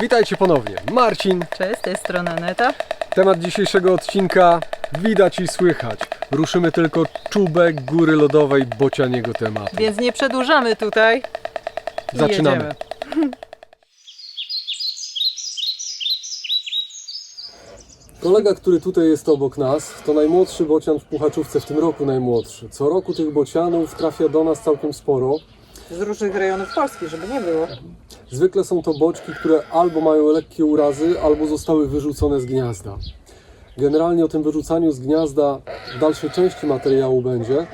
Witajcie ponownie. Marcin, Cześć, z tej strony Aneta. temat dzisiejszego odcinka widać i słychać. Ruszymy tylko czubek góry lodowej bocianiego tematu. Więc nie przedłużamy tutaj. i Zaczynamy. jedziemy. Kolega, który tutaj jest obok nas, to najmłodszy bocian w Puchaczówce, w tym roku najmłodszy. Co roku tych bocianów trafia do nas całkiem sporo. Z różnych rejonów Polski, żeby nie było. Zwykle są to boczki, które albo mają lekkie urazy, albo zostały wyrzucone z gniazda. Generalnie o tym wyrzucaniu z gniazda w dalszej części materiału będzie,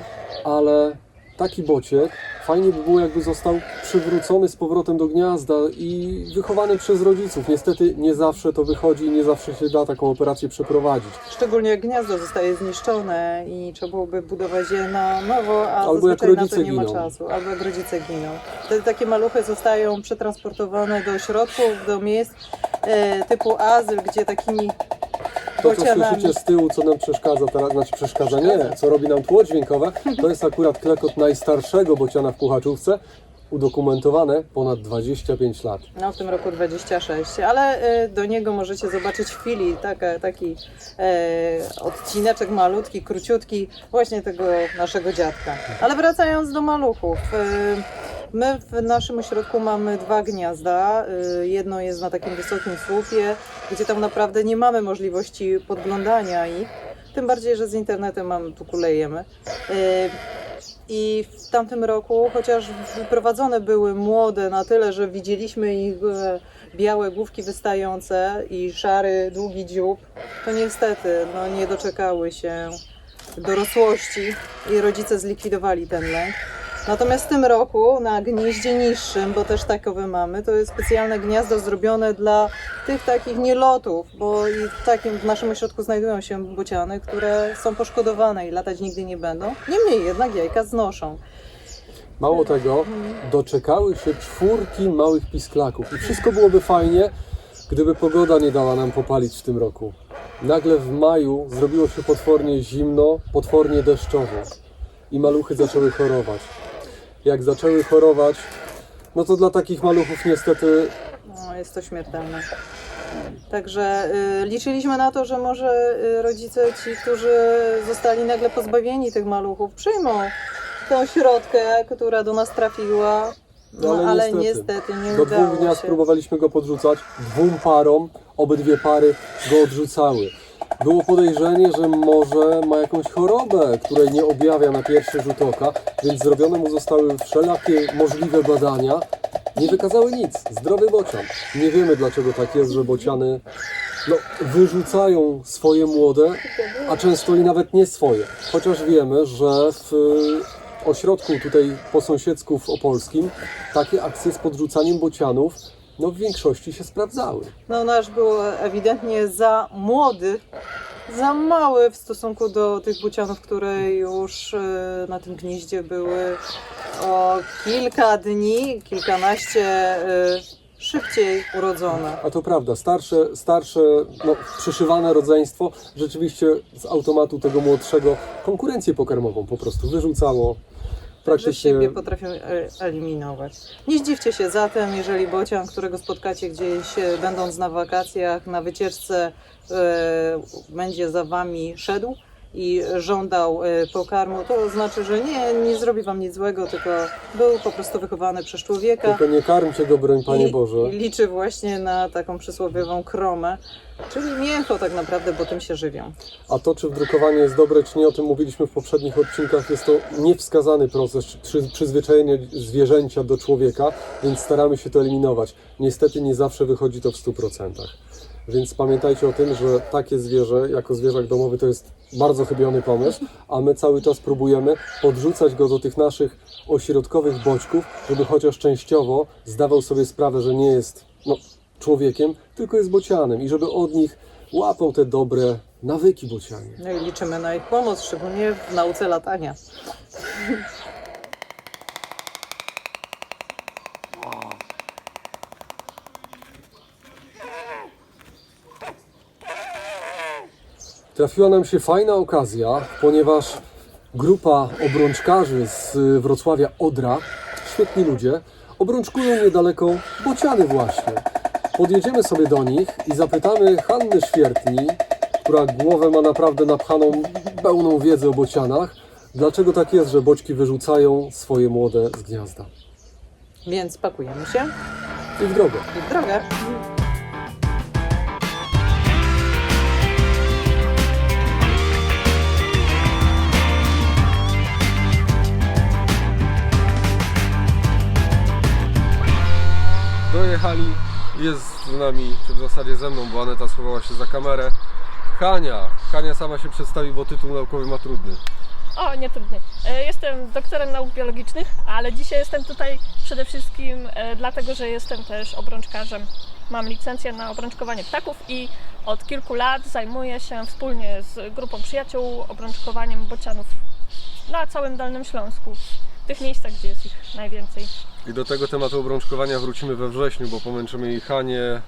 ale taki bociek fajnie by było, jakby został przywrócony z powrotem do gniazda i wychowany przez rodziców. Niestety nie zawsze to wychodzi i nie zawsze się da taką operację przeprowadzić. Szczególnie jak gniazdo zostaje zniszczone i trzeba byłoby budować je na nowo, a Albo jak zazwyczaj na to rodzice nie ma giną. czasu. Albo jak rodzice giną. Wtedy takie maluchy zostają przetransportowane do środków, do miejsc e, typu azyl, gdzie takimi To, co słyszycie z tyłu, co nam przeszkadza teraz, znaczy przeszkadza nie, co robi nam tło dźwiękowe, to jest akurat klekot najstarszego bociana w Puchaczówce, udokumentowane ponad 25 lat. No, w tym roku 26, ale e, do niego możecie zobaczyć w chwili taka, taki e, odcineczek malutki, króciutki, właśnie tego naszego dziadka. Ale wracając do maluchów. E, my w naszym ośrodku mamy dwa gniazda. E, jedno jest na takim wysokim słupie, gdzie tam naprawdę nie mamy możliwości podglądania ich. Tym bardziej, że z internetem mamy, tu kulejemy. E, i w tamtym roku, chociaż wyprowadzone były młode na tyle, że widzieliśmy ich e, białe główki wystające i szary, długi dziób, to niestety no, nie doczekały się dorosłości i rodzice zlikwidowali ten lęk. Natomiast w tym roku na gnieździe niższym, bo też takowe mamy, to jest specjalne gniazdo zrobione dla tych takich nielotów, bo i w takim w naszym ośrodku znajdują się bociany, które są poszkodowane i latać nigdy nie będą. Niemniej jednak jajka znoszą. Mało tego, doczekały się czwórki małych pisklaków i wszystko byłoby fajnie, gdyby pogoda nie dała nam popalić w tym roku. Nagle w maju zrobiło się potwornie zimno, potwornie deszczowo i maluchy zaczęły chorować. Jak zaczęły chorować, no to dla takich maluchów niestety No, jest to śmiertelne. Także y, liczyliśmy na to, że może y, rodzice ci, którzy zostali nagle pozbawieni tych maluchów, przyjmą tą środkę, która do nas trafiła. No, Ale ale, niestety. nie Do udało dwóch gniazd się. próbowaliśmy go podrzucać, dwóm parom, obydwie pary go odrzucały. Było podejrzenie, że może ma jakąś chorobę, której nie objawia na pierwszy rzut oka, więc zrobione mu zostały wszelakie możliwe badania. Nie wykazały nic. Zdrowy bocian. Nie wiemy dlaczego tak jest, że bociany no, wyrzucają swoje młode, a często i nawet nie swoje. Chociaż wiemy, że w y, ośrodku tutaj po sąsiedzku w Opolskim takie akcje z podrzucaniem bocianów no, w większości się sprawdzały. No nasz był ewidentnie za młody, za mały w stosunku do tych bucianów, które już y, na tym gnieździe były o kilka dni, kilkanaście y, szybciej urodzone. A to prawda, starsze, starsze no, przyszywane rodzeństwo rzeczywiście z automatu tego młodszego konkurencję pokarmową po prostu wyrzucało. Także Praktycznie siebie potrafią e, eliminować. Nie zdziwcie się zatem, jeżeli bocian, którego spotkacie gdzieś e, będąc na wakacjach, na wycieczce, e, będzie za wami szedł i żądał e, pokarmu, to znaczy, że nie, nie zrobi wam nic złego, tylko był po prostu wychowany przez człowieka. tylko nie karmcie go, broń Panie i, Boże. I liczy właśnie na taką przysłowiową kromę, czyli mięcho tak naprawdę, bo tym się żywią. A to, czy wdrukowanie jest dobre, czy nie, o tym mówiliśmy w poprzednich odcinkach, jest to niewskazany proces przy, przyzwyczajenia zwierzęcia do człowieka, więc staramy się to eliminować. Niestety nie zawsze wychodzi to w 100%. Więc pamiętajcie o tym, że takie zwierzę, jako zwierzak domowy, to jest bardzo chybiony pomysł, a my cały czas próbujemy podrzucać go do tych naszych ośrodkowych boczków, żeby chociaż częściowo zdawał sobie sprawę, że nie jest no, człowiekiem, tylko jest bocianem i żeby od nich łapał te dobre nawyki bocianie. No i liczymy na ich pomoc, szczególnie w nauce latania. Trafiła nam się fajna okazja, ponieważ grupa obrączkarzy z Wrocławia Odra, świetni ludzie, obrączkują niedaleko bociany właśnie. podjedziemy sobie do nich i zapytamy Hanny Świertni, która głowę ma naprawdę napchaną pełną wiedzę o bocianach, dlaczego tak jest, że boćki wyrzucają swoje młode z gniazda. Więc pakujemy się I w drogę. i w drogę. Dojechali, jest z nami, czy w zasadzie ze mną, bo Aneta schowała się za kamerę. Hania. Hania sama się przedstawi, bo tytuł naukowy ma trudny. O, nie trudny. E, Jestem doktorem nauk biologicznych, ale dzisiaj jestem tutaj przede wszystkim e, dlatego, że jestem też obrączkarzem. Mam licencję na obrączkowanie ptaków i od kilku lat zajmuję się wspólnie z grupą przyjaciół obrączkowaniem bocianów na całym Dolnym Śląsku, w tych miejscach, gdzie jest ich najwięcej. I do tego tematu obrączkowania wrócimy we wrześniu, bo pomęczymy i Hanię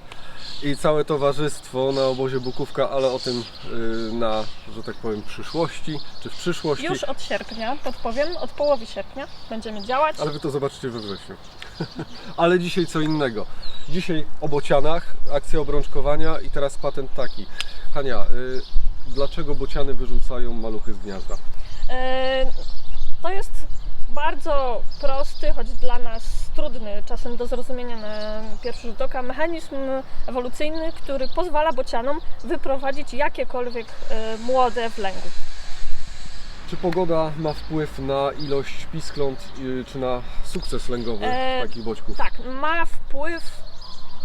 i całe towarzystwo na obozie Bukówka, ale o tym yy, na, że tak powiem, przyszłości, czy w przyszłości. Już od sierpnia, podpowiem, od połowy sierpnia będziemy działać. Ale wy to zobaczycie we wrześniu. Ale dzisiaj co innego. Dzisiaj o bocianach, akcja obrączkowania i teraz patent taki. Hania, y, dlaczego bociany wyrzucają maluchy z gniazda? E, To jest bardzo prosty, choć dla nas trudny czasem do zrozumienia na pierwszy rzut oka mechanizm ewolucyjny, który pozwala bocianom wyprowadzić jakiekolwiek e, młode w lęgu. Czy pogoda ma wpływ na ilość piskląt, y, czy na sukces lęgowy E, takich boćków? Tak, ma wpływ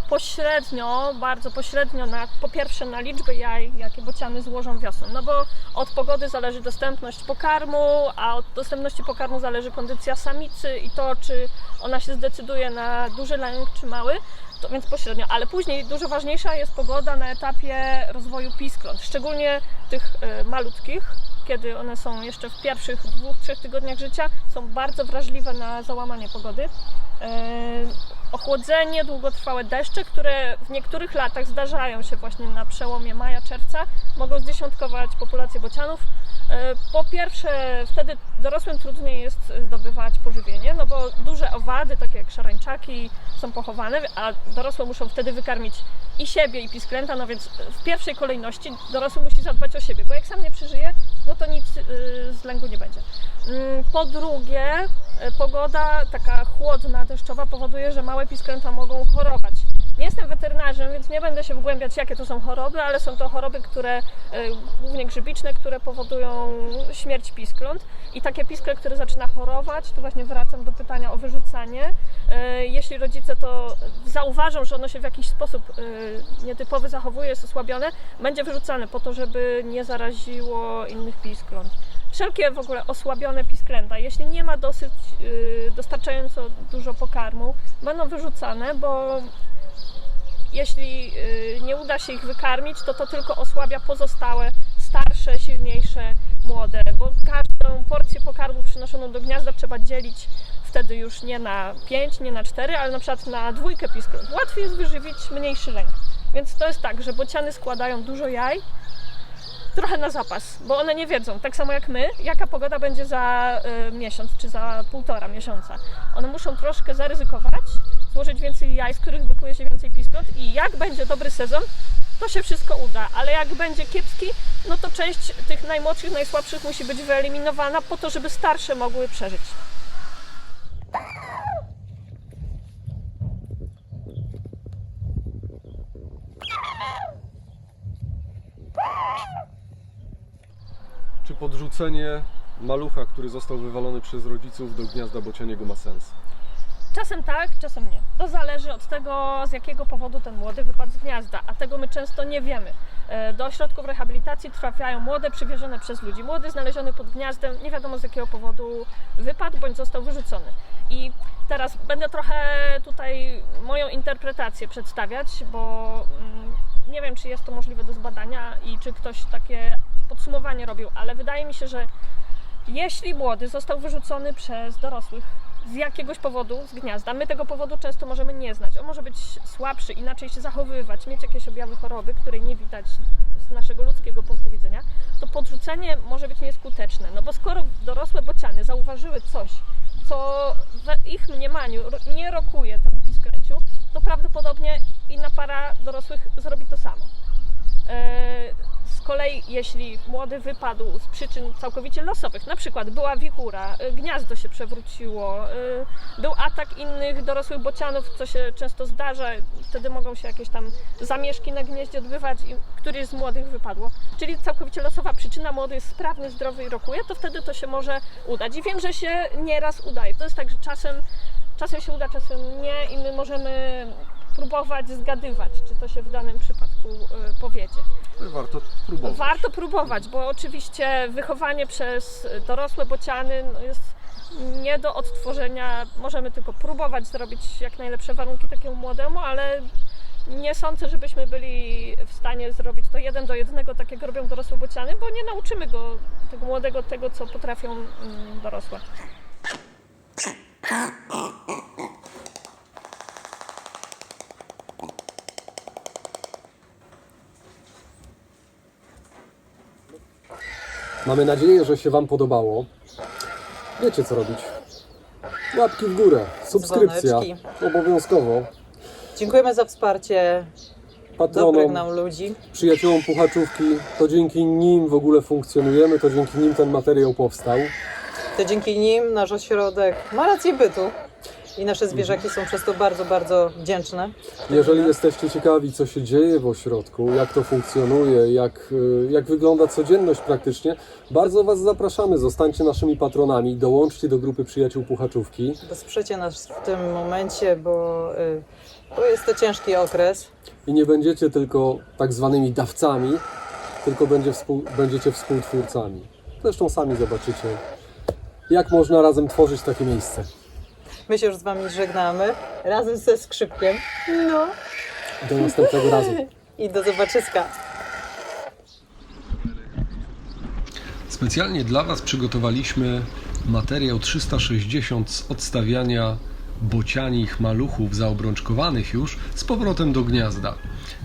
pośrednio, bardzo pośrednio na po pierwsze na liczbę jaj, jakie bociany złożą wiosną. No bo od pogody zależy dostępność pokarmu, a od dostępności pokarmu zależy kondycja samicy i to, czy ona się zdecyduje na duży lęk czy mały. To więc pośrednio, ale później dużo ważniejsza jest pogoda na etapie rozwoju piskląt, szczególnie tych e, malutkich, kiedy one są jeszcze w pierwszych dwóch, trzech tygodniach życia, są bardzo wrażliwe na załamanie pogody. E, ochłodzenie, długotrwałe deszcze, które w niektórych latach zdarzają się właśnie na przełomie maja-czerwca, mogą zdziesiątkować populację bocianów. E, Po pierwsze, wtedy dorosłym trudniej jest zdobywać pożywienie, no bo duże owady, takie jak szarańczaki, są pochowane, a dorosłe muszą wtedy wykarmić i siebie, i pisklęta, no więc w pierwszej kolejności dorosły musi zadbać o siebie, bo jak sam nie przeżyje, no to nic y, z lęku nie będzie. Mm, Po drugie, y, pogoda taka chłodna, deszczowa powoduje, że małe pisklęta mogą chorować. Nie jestem weterynarzem, więc nie będę się wgłębiać, jakie to są choroby, ale są to choroby, które y, głównie grzybiczne, które powodują śmierć piskląt. I takie piskle, które zaczyna chorować, to właśnie wracam do pytania o wyrzucanie. Y, Jeśli rodzice to zauważą, że ono się w jakiś sposób y, nietypowy zachowuje, jest osłabione, będzie wyrzucane po to, żeby nie zaraziło innych piskląt. Wszelkie w ogóle osłabione pisklęta, jeśli nie ma dosyć dostarczająco dużo pokarmu, będą wyrzucane, bo jeśli y, nie uda się ich wykarmić, to to tylko osłabia pozostałe, starsze, silniejsze, młode, bo każdą porcję pokarmu przynoszoną do gniazda trzeba dzielić wtedy już nie na 5, nie na 4, ale na przykład na dwójkę piskląt. Łatwiej jest wyżywić mniejszy lęk. Więc to jest tak, że bociany składają dużo jaj, trochę na zapas, bo one nie wiedzą, tak samo jak my, jaka pogoda będzie za y, miesiąc czy za półtora miesiąca. One muszą troszkę zaryzykować, złożyć więcej jaj, z których wykluje się więcej piskląt i jak będzie dobry sezon, to się wszystko uda, ale jak będzie kiepski, no to część tych najmłodszych, najsłabszych musi być wyeliminowana po to, żeby starsze mogły przeżyć. Czy podrzucenie malucha, który został wywalony przez rodziców do gniazda bocianiego ma sens? Czasem tak, czasem nie. To zależy od tego, z jakiego powodu ten młody wypadł z gniazda, a tego my często nie wiemy. E, Do ośrodków rehabilitacji trafiają młode przywiezione przez ludzi. Młody znaleziony pod gniazdem, nie wiadomo z jakiego powodu wypadł bądź został wyrzucony. I teraz będę trochę tutaj moją interpretację przedstawiać, bo mm, nie wiem, czy jest to możliwe do zbadania i czy ktoś takie podsumowanie robił, ale wydaje mi się, że jeśli młody został wyrzucony przez dorosłych z jakiegoś powodu z gniazda, my tego powodu często możemy nie znać. On może być słabszy, inaczej się zachowywać, mieć jakieś objawy choroby, której nie widać z naszego ludzkiego punktu widzenia, to podrzucenie może być nieskuteczne. No bo skoro dorosłe bociany zauważyły coś, co w ich mniemaniu nie rokuje temu pisklęciu, to prawdopodobnie inna para dorosłych zrobi to samo. E, Z kolei, jeśli młody wypadł z przyczyn całkowicie losowych, na przykład była wichura, e, gniazdo się przewróciło, e, był atak innych dorosłych bocianów, co się często zdarza, wtedy mogą się jakieś tam zamieszki na gnieździe odbywać i któryś z młodych wypadło. Czyli całkowicie losowa przyczyna, młody jest sprawny, zdrowy i rokuje, to wtedy to się może udać. I wiem, że się nieraz udaje. To jest tak, że czasem, czasem się uda, czasem nie i my możemy próbować zgadywać, czy to się w danym przypadku y, powiedzie. Warto próbować. Warto próbować, bo oczywiście wychowanie przez dorosłe bociany no, jest nie do odtworzenia. Możemy tylko próbować zrobić jak najlepsze warunki takiemu młodemu, ale nie sądzę, żebyśmy byli w stanie zrobić to jeden do jednego, tak jak robią dorosłe bociany, bo nie nauczymy go, tego młodego, tego, co potrafią mm, dorosłe. Mamy nadzieję, że się Wam podobało. Wiecie co robić. Łapki w górę, subskrypcja. Dzwoneczki. Obowiązkowo. Dziękujemy za wsparcie Patronom, nam ludzi. przyjaciołom puchaczówki. To dzięki nim w ogóle funkcjonujemy, to dzięki nim ten materiał powstał. To dzięki nim nasz ośrodek ma rację bytu. I nasze zwierzaki są przez to bardzo, bardzo wdzięczne. Jeżeli jesteście ciekawi, co się dzieje w ośrodku, jak to funkcjonuje, jak, y, jak wygląda codzienność praktycznie, bardzo Was zapraszamy. Zostańcie naszymi patronami, dołączcie do grupy przyjaciół puchaczówki Wesprzecie nas w tym momencie, bo, y, bo jest to ciężki okres. i nie będziecie tylko tak zwanymi dawcami, tylko będzie współ, będziecie współtwórcami. Zresztą sami zobaczycie, jak można razem tworzyć takie miejsce. My się już z Wami żegnamy razem ze skrzypkiem. No Do następnego razu. i do zobaczyska. Specjalnie dla Was przygotowaliśmy materiał 360 z odstawiania bocianich maluchów zaobrączkowanych już z powrotem do gniazda.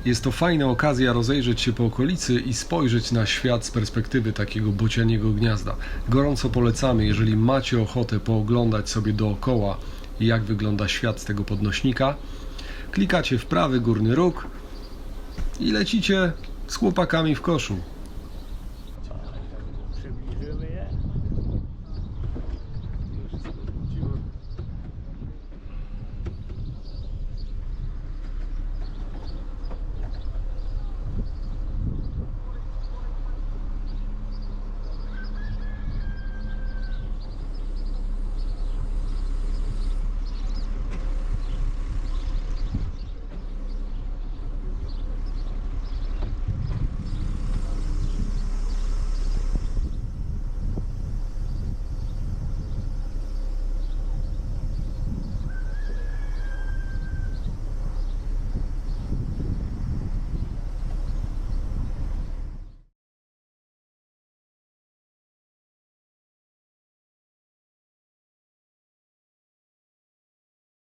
Jest to fajna okazja rozejrzeć się po okolicy i spojrzeć na świat z perspektywy takiego bocianiego gniazda. Gorąco polecamy, jeżeli macie ochotę pooglądać sobie dookoła, jak wygląda świat z tego podnośnika. Klikacie w prawy górny róg i lecicie z chłopakami w koszu.